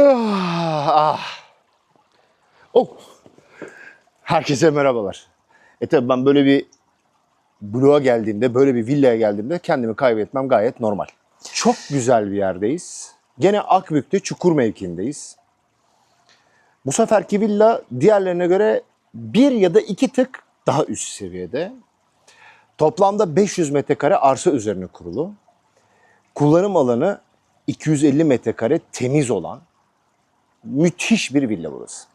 ah. Oh. Herkese merhabalar. E tabi ben böyle bir bloğa geldiğimde, böyle bir villaya geldiğimde kendimi kaybetmem gayet normal. Çok güzel bir yerdeyiz. Gene Akbük'te çukur mevkiindeyiz. Bu seferki villa diğerlerine göre bir ya da iki tık daha üst seviyede. Toplamda 500 metrekare arsa üzerine kurulu. Kullanım alanı 250 metrekare temiz olan müthiş bir villa burası.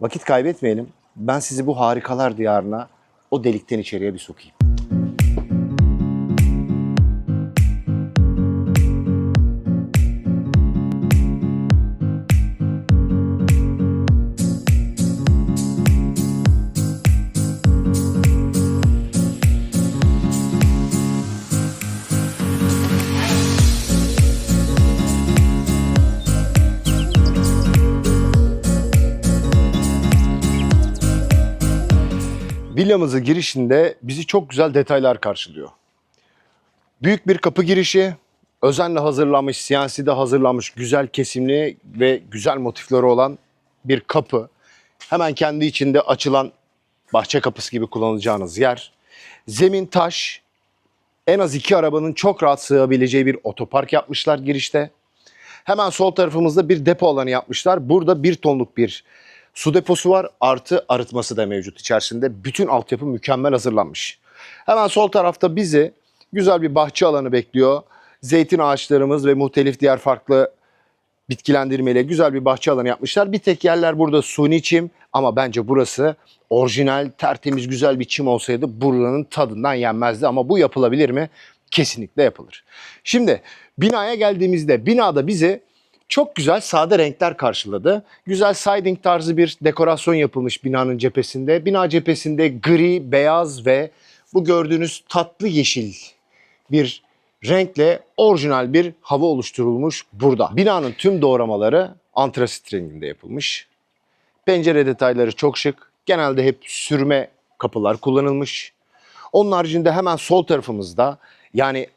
Vakit kaybetmeyelim. Ben sizi bu harikalar diyarına o delikten içeriye bir sokayım. Villamızın girişinde bizi çok güzel detaylar karşılıyor. Büyük bir kapı girişi, özenle hazırlanmış, siyasi de hazırlanmış güzel kesimli ve güzel motifleri olan bir kapı. Hemen kendi içinde açılan bahçe kapısı gibi kullanacağınız yer. Zemin taş, en az iki arabanın çok rahat sığabileceği bir otopark yapmışlar girişte. Hemen sol tarafımızda bir depo alanı yapmışlar. Burada bir tonluk bir su deposu var. Artı arıtması da mevcut içerisinde. Bütün altyapı mükemmel hazırlanmış. Hemen sol tarafta bizi güzel bir bahçe alanı bekliyor. Zeytin ağaçlarımız ve muhtelif diğer farklı bitkilendirmeyle güzel bir bahçe alanı yapmışlar. Bir tek yerler burada suni çim ama bence burası orijinal, tertemiz, güzel bir çim olsaydı buranın tadından yenmezdi. Ama bu yapılabilir mi? Kesinlikle yapılır. Şimdi binaya geldiğimizde binada bizi çok güzel sade renkler karşıladı. Güzel siding tarzı bir dekorasyon yapılmış binanın cephesinde. Bina cephesinde gri, beyaz ve bu gördüğünüz tatlı yeşil bir renkle orijinal bir hava oluşturulmuş burada. Binanın tüm doğramaları antrasit renginde yapılmış. Pencere detayları çok şık. Genelde hep sürme kapılar kullanılmış. Onun haricinde hemen sol tarafımızda yani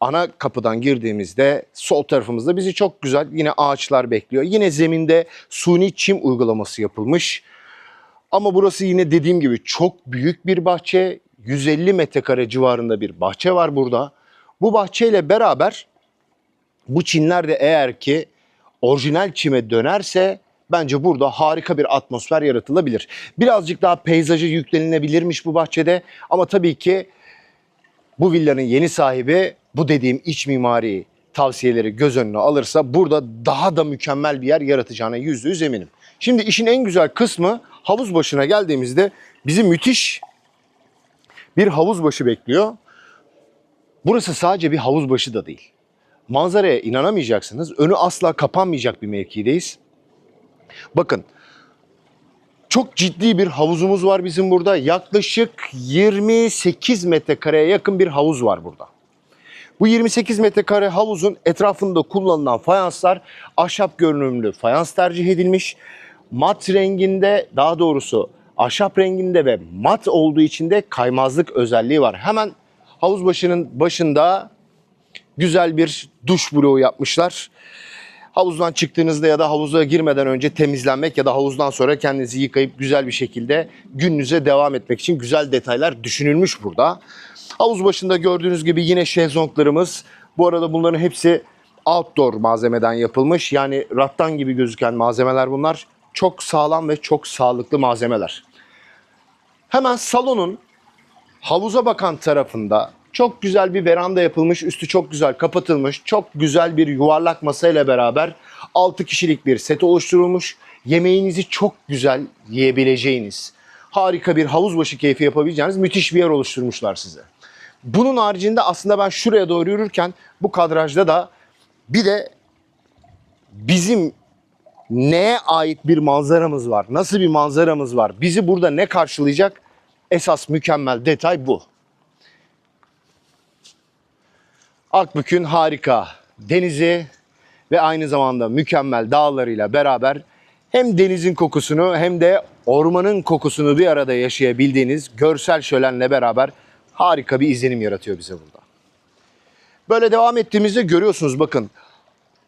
ana kapıdan girdiğimizde sol tarafımızda bizi çok güzel yine ağaçlar bekliyor. Yine zeminde suni çim uygulaması yapılmış. Ama burası yine dediğim gibi çok büyük bir bahçe. 150 metrekare civarında bir bahçe var burada. Bu bahçeyle beraber bu çimler de eğer ki orijinal çime dönerse bence burada harika bir atmosfer yaratılabilir. Birazcık daha peyzajı yüklenilebilirmiş bu bahçede ama tabii ki bu villanın yeni sahibi bu dediğim iç mimari tavsiyeleri göz önüne alırsa burada daha da mükemmel bir yer yaratacağına yüzde yüz eminim. Şimdi işin en güzel kısmı havuz başına geldiğimizde bizi müthiş bir havuz başı bekliyor. Burası sadece bir havuz başı da değil. Manzaraya inanamayacaksınız. Önü asla kapanmayacak bir mevkideyiz. Bakın çok ciddi bir havuzumuz var bizim burada. Yaklaşık 28 metrekareye yakın bir havuz var burada. Bu 28 metrekare havuzun etrafında kullanılan fayanslar ahşap görünümlü fayans tercih edilmiş. Mat renginde daha doğrusu ahşap renginde ve mat olduğu için de kaymazlık özelliği var. Hemen havuz başının başında güzel bir duş bloğu yapmışlar. Havuzdan çıktığınızda ya da havuza girmeden önce temizlenmek ya da havuzdan sonra kendinizi yıkayıp güzel bir şekilde gününüze devam etmek için güzel detaylar düşünülmüş burada. Havuz başında gördüğünüz gibi yine şezlonglarımız. Bu arada bunların hepsi outdoor malzemeden yapılmış. Yani rattan gibi gözüken malzemeler bunlar. Çok sağlam ve çok sağlıklı malzemeler. Hemen salonun havuza bakan tarafında çok güzel bir veranda yapılmış. Üstü çok güzel kapatılmış. Çok güzel bir yuvarlak masayla beraber 6 kişilik bir set oluşturulmuş. Yemeğinizi çok güzel yiyebileceğiniz, harika bir havuz başı keyfi yapabileceğiniz müthiş bir yer oluşturmuşlar size. Bunun haricinde aslında ben şuraya doğru yürürken bu kadrajda da bir de bizim neye ait bir manzaramız var? Nasıl bir manzaramız var? Bizi burada ne karşılayacak? Esas mükemmel detay bu. Akbük'ün harika denizi ve aynı zamanda mükemmel dağlarıyla beraber hem denizin kokusunu hem de ormanın kokusunu bir arada yaşayabildiğiniz görsel şölenle beraber harika bir izlenim yaratıyor bize burada. Böyle devam ettiğimizde görüyorsunuz bakın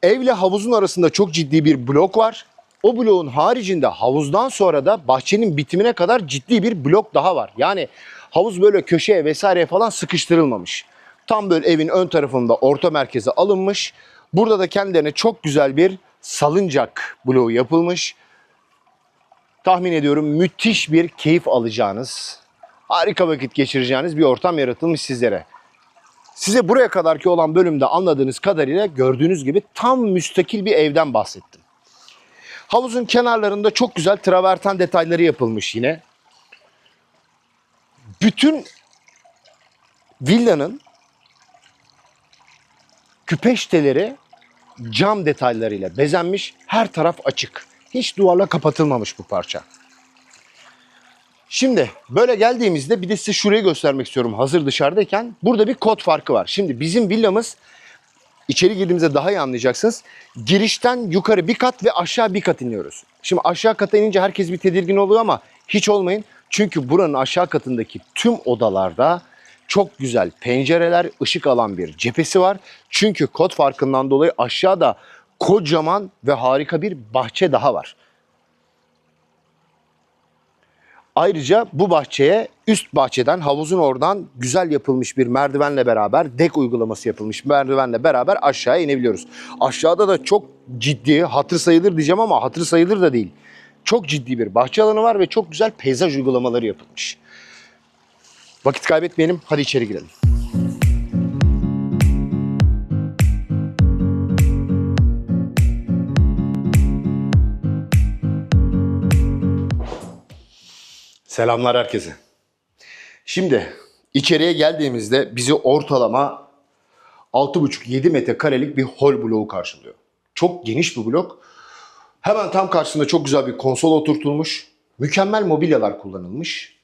Evle havuzun arasında çok ciddi bir blok var. O bloğun haricinde havuzdan sonra da bahçenin bitimine kadar ciddi bir blok daha var. Yani havuz böyle köşeye vesaireye falan sıkıştırılmamış. Tam böyle evin ön tarafında orta merkeze alınmış. Burada da kendilerine çok güzel bir salıncak bloğu yapılmış. Tahmin ediyorum müthiş bir keyif alacağınız, harika vakit geçireceğiniz bir ortam yaratılmış sizlere. Size buraya kadarki olan bölümde anladığınız kadarıyla gördüğünüz gibi tam müstakil bir evden bahsettim. Havuzun kenarlarında çok güzel traverten detayları yapılmış yine. Bütün villanın küpeşteleri cam detaylarıyla bezenmiş. Her taraf açık. Hiç duvarla kapatılmamış bu parça. Şimdi böyle geldiğimizde bir de size şurayı göstermek istiyorum hazır dışarıdayken. Burada bir kod farkı var. Şimdi bizim villamız içeri girdiğimizde daha iyi anlayacaksınız. Girişten yukarı bir kat ve aşağı bir kat iniyoruz. Şimdi aşağı kata inince herkes bir tedirgin oluyor ama hiç olmayın. Çünkü buranın aşağı katındaki tüm odalarda çok güzel pencereler, ışık alan bir cephesi var. Çünkü kod farkından dolayı aşağıda kocaman ve harika bir bahçe daha var. Ayrıca bu bahçeye üst bahçeden havuzun oradan güzel yapılmış bir merdivenle beraber dek uygulaması yapılmış merdivenle beraber aşağıya inebiliyoruz. Aşağıda da çok ciddi hatır sayılır diyeceğim ama hatır sayılır da değil. Çok ciddi bir bahçe alanı var ve çok güzel peyzaj uygulamaları yapılmış. Vakit kaybetmeyelim hadi içeri girelim. Selamlar herkese. Şimdi içeriye geldiğimizde bizi ortalama 6,5-7 metrekarelik bir hol bloğu karşılıyor. Çok geniş bir blok. Hemen tam karşısında çok güzel bir konsol oturtulmuş. Mükemmel mobilyalar kullanılmış.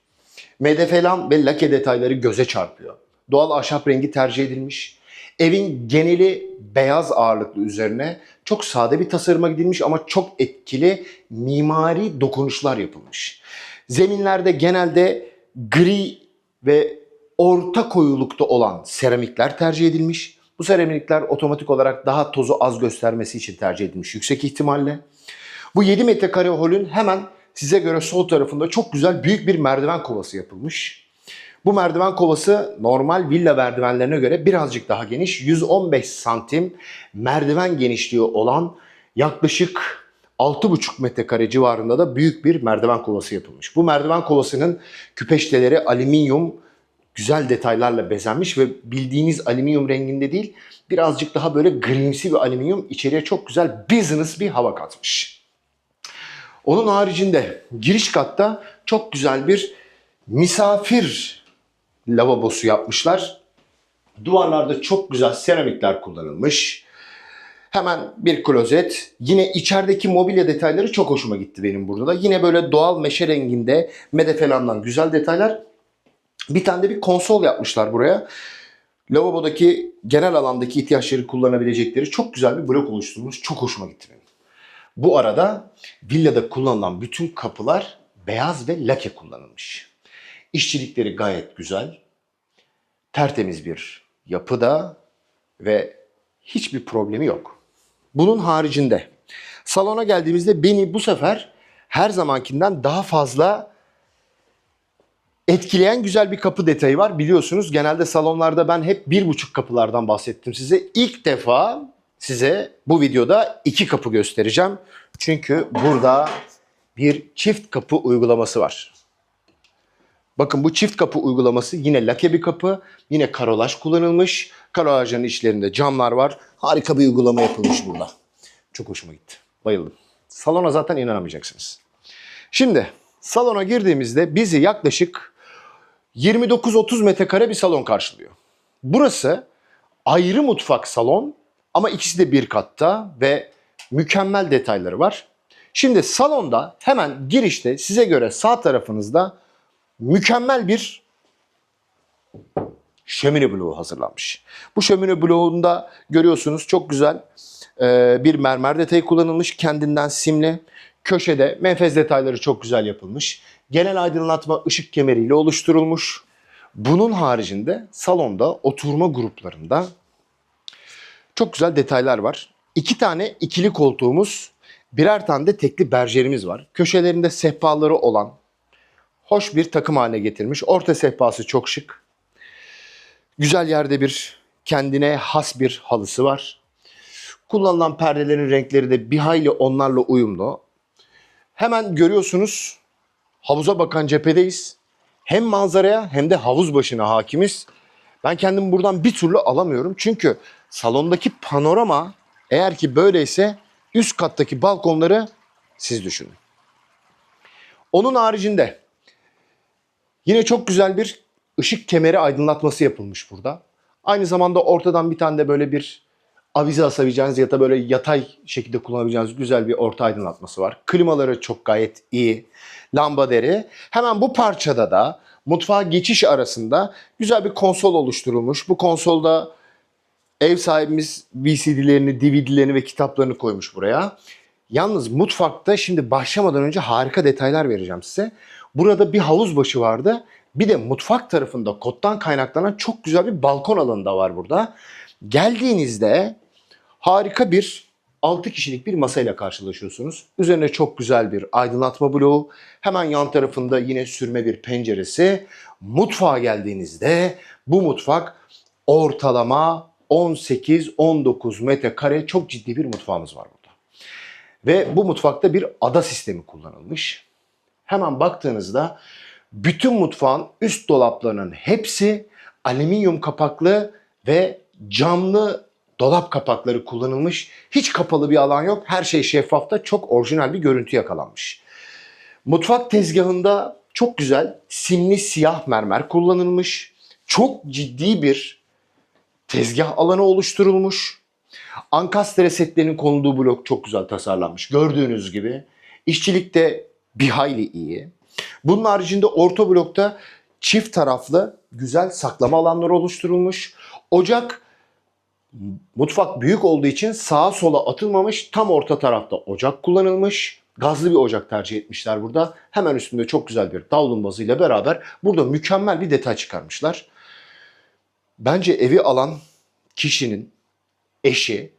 MDF lam ve lake detayları göze çarpıyor. Doğal ahşap rengi tercih edilmiş. Evin geneli beyaz ağırlıklı üzerine çok sade bir tasarıma gidilmiş ama çok etkili mimari dokunuşlar yapılmış. Zeminlerde genelde gri ve orta koyulukta olan seramikler tercih edilmiş. Bu seramikler otomatik olarak daha tozu az göstermesi için tercih edilmiş yüksek ihtimalle. Bu 7 metrekare holün hemen size göre sol tarafında çok güzel büyük bir merdiven kovası yapılmış. Bu merdiven kovası normal villa merdivenlerine göre birazcık daha geniş. 115 santim merdiven genişliği olan yaklaşık 6,5 metrekare civarında da büyük bir merdiven kovası yapılmış. Bu merdiven kovasının küpeşteleri alüminyum güzel detaylarla bezenmiş ve bildiğiniz alüminyum renginde değil birazcık daha böyle grimsi bir alüminyum içeriye çok güzel business bir hava katmış. Onun haricinde giriş katta çok güzel bir misafir lavabosu yapmışlar. Duvarlarda çok güzel seramikler kullanılmış. Hemen bir klozet. Yine içerideki mobilya detayları çok hoşuma gitti benim burada da. Yine böyle doğal meşe renginde medefelandan güzel detaylar. Bir tane de bir konsol yapmışlar buraya. Lavabodaki genel alandaki ihtiyaçları kullanabilecekleri çok güzel bir blok oluşturmuş. Çok hoşuma gitti benim. Bu arada villada kullanılan bütün kapılar beyaz ve lake kullanılmış. İşçilikleri gayet güzel. Tertemiz bir yapıda ve hiçbir problemi yok. Bunun haricinde salona geldiğimizde beni bu sefer her zamankinden daha fazla etkileyen güzel bir kapı detayı var. Biliyorsunuz genelde salonlarda ben hep bir buçuk kapılardan bahsettim size. İlk defa size bu videoda iki kapı göstereceğim. Çünkü burada bir çift kapı uygulaması var. Bakın bu çift kapı uygulaması yine lake kapı. Yine karolaj kullanılmış. Karolajların içlerinde camlar var. Harika bir uygulama yapılmış burada. Çok hoşuma gitti. Bayıldım. Salona zaten inanamayacaksınız. Şimdi salona girdiğimizde bizi yaklaşık 29-30 metrekare bir salon karşılıyor. Burası ayrı mutfak salon ama ikisi de bir katta ve mükemmel detayları var. Şimdi salonda hemen girişte size göre sağ tarafınızda mükemmel bir şömine bloğu hazırlanmış. Bu şömine bloğunda görüyorsunuz çok güzel e, bir mermer detayı kullanılmış. Kendinden simli. Köşede menfez detayları çok güzel yapılmış. Genel aydınlatma ışık kemeriyle oluşturulmuş. Bunun haricinde salonda oturma gruplarında çok güzel detaylar var. iki tane ikili koltuğumuz, birer tane de tekli berjerimiz var. Köşelerinde sehpaları olan hoş bir takım haline getirmiş. Orta sehpası çok şık. Güzel yerde bir kendine has bir halısı var. Kullanılan perdelerin renkleri de bir hayli onlarla uyumlu. Hemen görüyorsunuz havuza bakan cephedeyiz. Hem manzaraya hem de havuz başına hakimiz. Ben kendimi buradan bir türlü alamıyorum. Çünkü salondaki panorama eğer ki böyleyse üst kattaki balkonları siz düşünün. Onun haricinde yine çok güzel bir ışık kemeri aydınlatması yapılmış burada. Aynı zamanda ortadan bir tane de böyle bir avize asabileceğiniz ya da böyle yatay şekilde kullanabileceğiniz güzel bir orta aydınlatması var. Klimaları çok gayet iyi. Lambaderi. Hemen bu parçada da mutfağa geçiş arasında güzel bir konsol oluşturulmuş. Bu konsolda ev sahibimiz VCD'lerini, DVD'lerini ve kitaplarını koymuş buraya. Yalnız mutfakta şimdi başlamadan önce harika detaylar vereceğim size. Burada bir havuz başı vardı. Bir de mutfak tarafında kottan kaynaklanan çok güzel bir balkon alanı da var burada. Geldiğinizde harika bir 6 kişilik bir masayla karşılaşıyorsunuz. Üzerine çok güzel bir aydınlatma bloğu. Hemen yan tarafında yine sürme bir penceresi. Mutfağa geldiğinizde bu mutfak ortalama 18-19 metrekare çok ciddi bir mutfağımız var burada. Ve bu mutfakta bir ada sistemi kullanılmış. Hemen baktığınızda bütün mutfağın üst dolaplarının hepsi alüminyum kapaklı ve camlı dolap kapakları kullanılmış. Hiç kapalı bir alan yok. Her şey şeffafta çok orijinal bir görüntü yakalanmış. Mutfak tezgahında çok güzel simli siyah mermer kullanılmış. Çok ciddi bir tezgah alanı oluşturulmuş. Ankastre setlerinin konulduğu blok çok güzel tasarlanmış. Gördüğünüz gibi. İşçilik de bir hayli iyi. Bunun haricinde orta blokta çift taraflı güzel saklama alanları oluşturulmuş. Ocak mutfak büyük olduğu için sağa sola atılmamış. Tam orta tarafta ocak kullanılmış. Gazlı bir ocak tercih etmişler burada. Hemen üstünde çok güzel bir davlumbazı ile beraber burada mükemmel bir detay çıkarmışlar. Bence evi alan kişinin eşi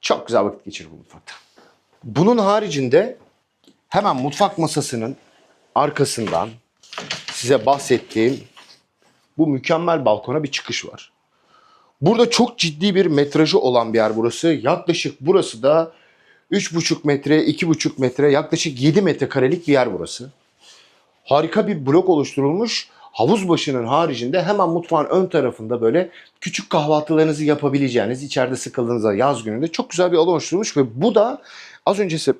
çok güzel vakit geçirir bu mutfakta. Bunun haricinde hemen mutfak masasının arkasından size bahsettiğim bu mükemmel balkona bir çıkış var. Burada çok ciddi bir metrajı olan bir yer burası. Yaklaşık burası da 3,5 metre, 2,5 metre, yaklaşık 7 metrekarelik bir yer burası. Harika bir blok oluşturulmuş. Havuz başının haricinde hemen mutfağın ön tarafında böyle küçük kahvaltılarınızı yapabileceğiniz, içeride sıkıldığınızda yaz gününde çok güzel bir alan oluşturulmuş ve bu da az önce size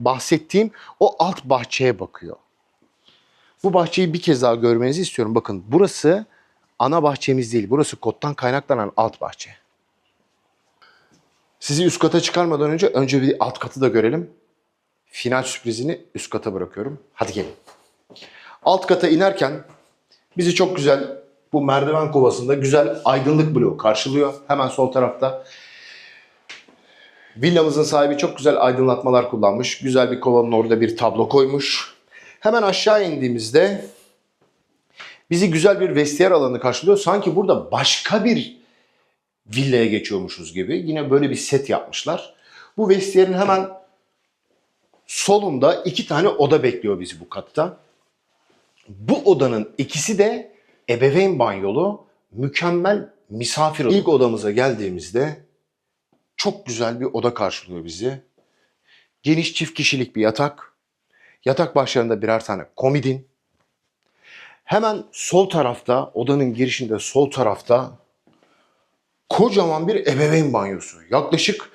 bahsettiğim o alt bahçeye bakıyor. Bu bahçeyi bir kez daha görmenizi istiyorum. Bakın burası ana bahçemiz değil. Burası kottan kaynaklanan alt bahçe. Sizi üst kata çıkarmadan önce önce bir alt katı da görelim. Final sürprizini üst kata bırakıyorum. Hadi gelin. Alt kata inerken bizi çok güzel bu merdiven kovasında güzel aydınlık bloğu karşılıyor. Hemen sol tarafta. Villamızın sahibi çok güzel aydınlatmalar kullanmış. Güzel bir kovanın orada bir tablo koymuş. Hemen aşağı indiğimizde bizi güzel bir vestiyer alanı karşılıyor. Sanki burada başka bir villaya geçiyormuşuz gibi. Yine böyle bir set yapmışlar. Bu vestiyerin hemen solunda iki tane oda bekliyor bizi bu katta. Bu odanın ikisi de ebeveyn banyolu, mükemmel misafir odası. İlk odamıza geldiğimizde çok güzel bir oda karşılıyor bizi. Geniş çift kişilik bir yatak. Yatak başlarında birer tane komodin. Hemen sol tarafta, odanın girişinde sol tarafta kocaman bir ebeveyn banyosu. Yaklaşık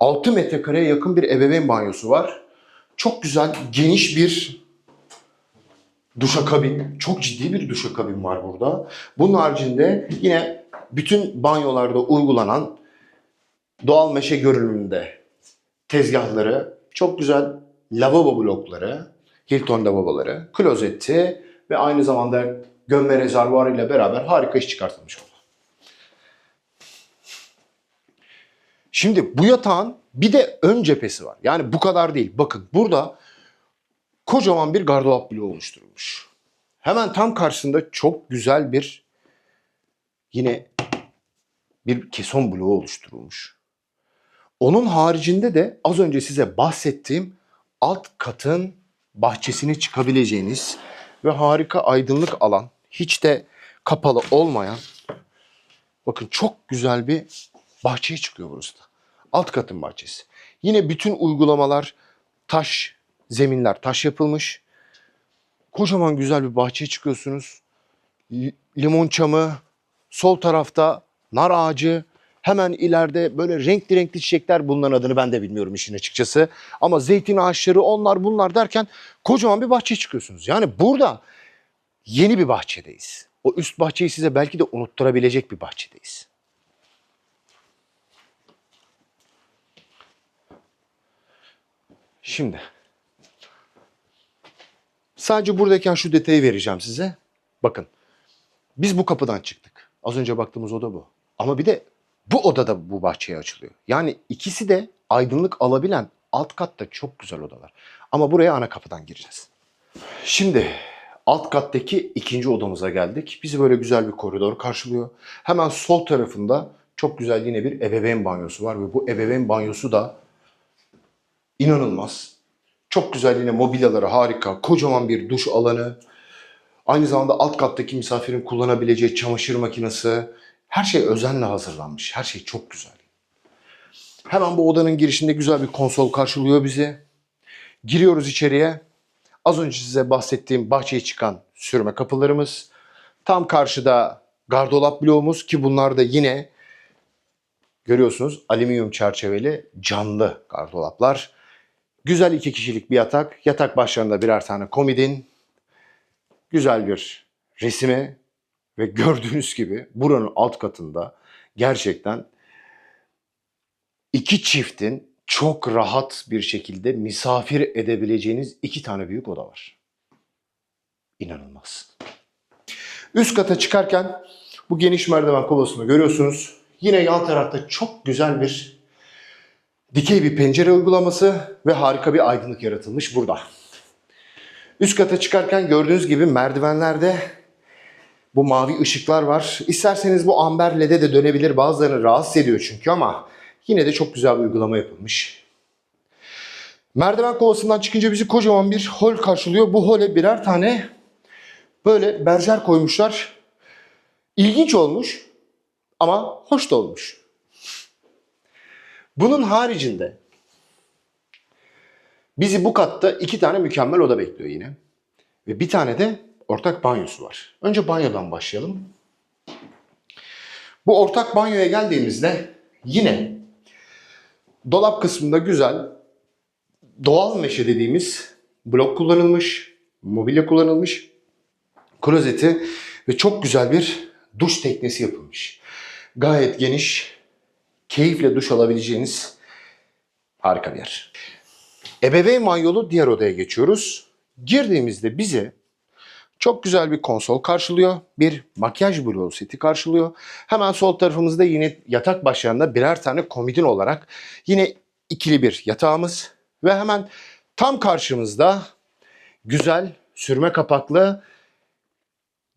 6 metrekareye yakın bir ebeveyn banyosu var. Çok güzel, geniş bir duşakabin. Çok ciddi bir duşakabin var burada. Bunun haricinde yine bütün banyolarda uygulanan doğal meşe görünümünde tezgahları, çok güzel lavabo blokları, Hilton lavaboları, klozeti ve aynı zamanda gömme rezervuarı ile beraber harika iş çıkartılmış oldu. Şimdi bu yatağın bir de ön cephesi var. Yani bu kadar değil. Bakın burada kocaman bir gardırop bloğu oluşturulmuş. Hemen tam karşısında çok güzel bir yine bir keson bloğu oluşturulmuş. Onun haricinde de az önce size bahsettiğim alt katın bahçesine çıkabileceğiniz ve harika aydınlık alan, hiç de kapalı olmayan bakın çok güzel bir bahçeye çıkıyor burası da. Alt katın bahçesi. Yine bütün uygulamalar taş zeminler taş yapılmış. Kocaman güzel bir bahçeye çıkıyorsunuz. Li- Limon çamı, sol tarafta nar ağacı, hemen ileride böyle renkli renkli çiçekler bunların adını ben de bilmiyorum işin açıkçası. Ama zeytin ağaçları onlar bunlar derken kocaman bir bahçeye çıkıyorsunuz. Yani burada yeni bir bahçedeyiz. O üst bahçeyi size belki de unutturabilecek bir bahçedeyiz. Şimdi sadece buradayken şu detayı vereceğim size. Bakın biz bu kapıdan çıktık. Az önce baktığımız oda bu. Ama bir de bu odada bu bahçeye açılıyor. Yani ikisi de aydınlık alabilen alt katta çok güzel odalar. Ama buraya ana kapıdan gireceğiz. Şimdi alt kattaki ikinci odamıza geldik. Bizi böyle güzel bir koridor karşılıyor. Hemen sol tarafında çok güzel yine bir ebeveyn banyosu var ve bu ebeveyn banyosu da inanılmaz. Çok güzel yine mobilyaları harika. Kocaman bir duş alanı. Aynı zamanda alt kattaki misafirin kullanabileceği çamaşır makinesi. Her şey özenle hazırlanmış. Her şey çok güzel. Hemen bu odanın girişinde güzel bir konsol karşılıyor bizi. Giriyoruz içeriye. Az önce size bahsettiğim bahçeye çıkan sürme kapılarımız. Tam karşıda gardolap bloğumuz ki bunlar da yine görüyorsunuz alüminyum çerçeveli camlı gardolaplar. Güzel iki kişilik bir yatak. Yatak başlarında birer tane komodin. Güzel bir resime ve gördüğünüz gibi buranın alt katında gerçekten iki çiftin çok rahat bir şekilde misafir edebileceğiniz iki tane büyük oda var. İnanılmaz. Üst kata çıkarken bu geniş merdiven kovasını görüyorsunuz. Yine yan tarafta çok güzel bir dikey bir pencere uygulaması ve harika bir aydınlık yaratılmış burada. Üst kata çıkarken gördüğünüz gibi merdivenlerde bu mavi ışıklar var. İsterseniz bu amber led'e de dönebilir. Bazılarını rahatsız ediyor çünkü ama yine de çok güzel bir uygulama yapılmış. Merdiven kovasından çıkınca bizi kocaman bir hol karşılıyor. Bu hole birer tane böyle berjer koymuşlar. İlginç olmuş ama hoş da olmuş. Bunun haricinde bizi bu katta iki tane mükemmel oda bekliyor yine. Ve bir tane de ortak banyosu var. Önce banyodan başlayalım. Bu ortak banyoya geldiğimizde yine dolap kısmında güzel doğal meşe dediğimiz blok kullanılmış, mobilya kullanılmış, klozeti ve çok güzel bir duş teknesi yapılmış. Gayet geniş, keyifle duş alabileceğiniz harika bir yer. Ebeveyn manyolu diğer odaya geçiyoruz. Girdiğimizde bizi çok güzel bir konsol karşılıyor. Bir makyaj bloğu seti karşılıyor. Hemen sol tarafımızda yine yatak başlarında birer tane komodin olarak yine ikili bir yatağımız. Ve hemen tam karşımızda güzel sürme kapaklı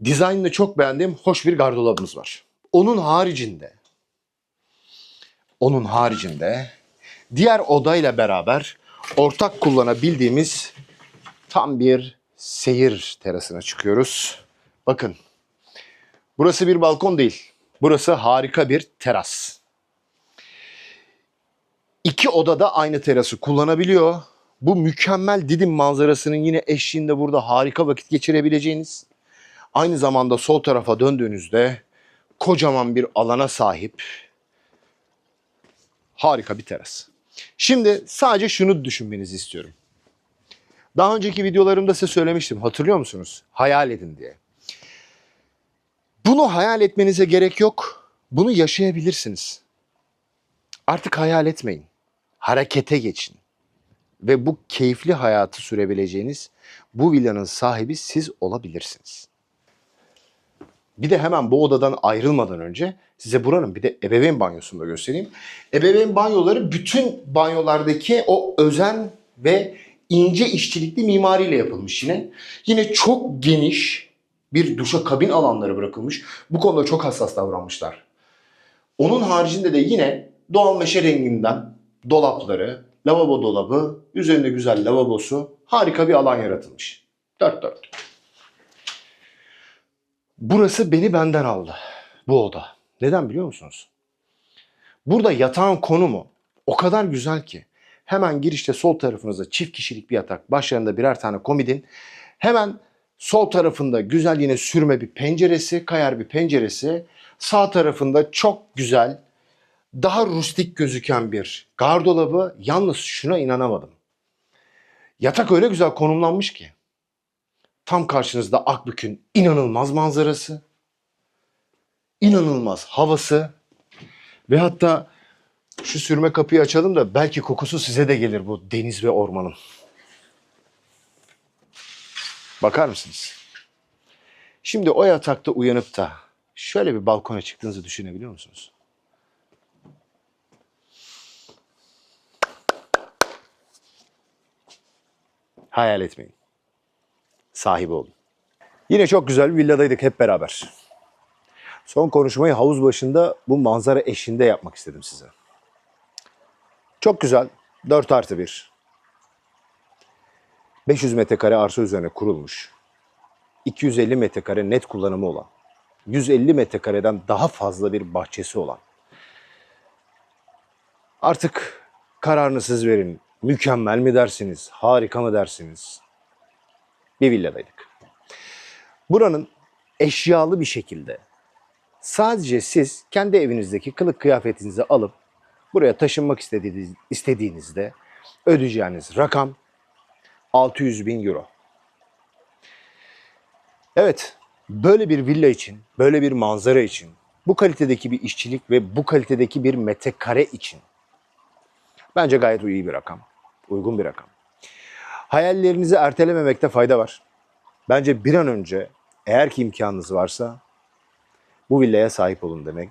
dizaynını çok beğendiğim hoş bir gardırobumuz var. Onun haricinde onun haricinde diğer odayla beraber ortak kullanabildiğimiz tam bir seyir terasına çıkıyoruz. Bakın. Burası bir balkon değil. Burası harika bir teras. İki odada aynı terası kullanabiliyor. Bu mükemmel Didim manzarasının yine eşliğinde burada harika vakit geçirebileceğiniz. Aynı zamanda sol tarafa döndüğünüzde kocaman bir alana sahip harika bir teras. Şimdi sadece şunu düşünmenizi istiyorum. Daha önceki videolarımda size söylemiştim. Hatırlıyor musunuz? Hayal edin diye. Bunu hayal etmenize gerek yok. Bunu yaşayabilirsiniz. Artık hayal etmeyin. Harekete geçin. Ve bu keyifli hayatı sürebileceğiniz bu villanın sahibi siz olabilirsiniz. Bir de hemen bu odadan ayrılmadan önce size buranın bir de ebeveyn banyosunu da göstereyim. Ebeveyn banyoları bütün banyolardaki o özen ve ince işçilikli mimariyle yapılmış yine. Yine çok geniş bir duşa kabin alanları bırakılmış. Bu konuda çok hassas davranmışlar. Onun haricinde de yine doğal meşe renginden dolapları, lavabo dolabı, üzerinde güzel lavabosu, harika bir alan yaratılmış. Dört dört. Burası beni benden aldı. Bu oda. Neden biliyor musunuz? Burada yatağın konumu o kadar güzel ki. Hemen girişte sol tarafınızda çift kişilik bir yatak, başlarında birer tane komodin. Hemen sol tarafında güzel yine sürme bir penceresi, kayar bir penceresi. Sağ tarafında çok güzel, daha rustik gözüken bir gardolabı. Yalnız şuna inanamadım. Yatak öyle güzel konumlanmış ki. Tam karşınızda Akbük'ün inanılmaz manzarası, inanılmaz havası ve hatta şu sürme kapıyı açalım da belki kokusu size de gelir bu deniz ve ormanın. Bakar mısınız? Şimdi o yatakta uyanıp da şöyle bir balkona çıktığınızı düşünebiliyor musunuz? Hayal etmeyin. Sahibi olun. Yine çok güzel bir villadaydık hep beraber. Son konuşmayı havuz başında bu manzara eşinde yapmak istedim size. Çok güzel. 4 artı 1. 500 metrekare arsa üzerine kurulmuş. 250 metrekare net kullanımı olan. 150 metrekareden daha fazla bir bahçesi olan. Artık kararını siz verin. Mükemmel mi dersiniz, harika mı dersiniz? Bir villadaydık. Buranın eşyalı bir şekilde sadece siz kendi evinizdeki kılık kıyafetinizi alıp buraya taşınmak istediğiniz, istediğinizde ödeyeceğiniz rakam 600 bin euro. Evet, böyle bir villa için, böyle bir manzara için, bu kalitedeki bir işçilik ve bu kalitedeki bir metrekare için bence gayet iyi bir rakam, uygun bir rakam. Hayallerinizi ertelememekte fayda var. Bence bir an önce eğer ki imkanınız varsa bu villaya sahip olun demek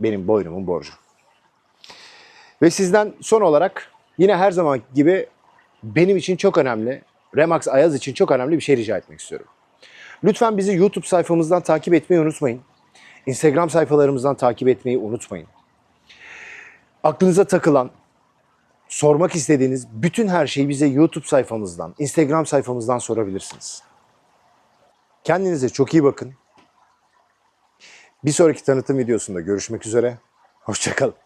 benim boynumun borcu. Ve sizden son olarak yine her zaman gibi benim için çok önemli, Remax Ayaz için çok önemli bir şey rica etmek istiyorum. Lütfen bizi YouTube sayfamızdan takip etmeyi unutmayın. Instagram sayfalarımızdan takip etmeyi unutmayın. Aklınıza takılan, sormak istediğiniz bütün her şeyi bize YouTube sayfamızdan, Instagram sayfamızdan sorabilirsiniz. Kendinize çok iyi bakın. Bir sonraki tanıtım videosunda görüşmek üzere. Hoşçakalın.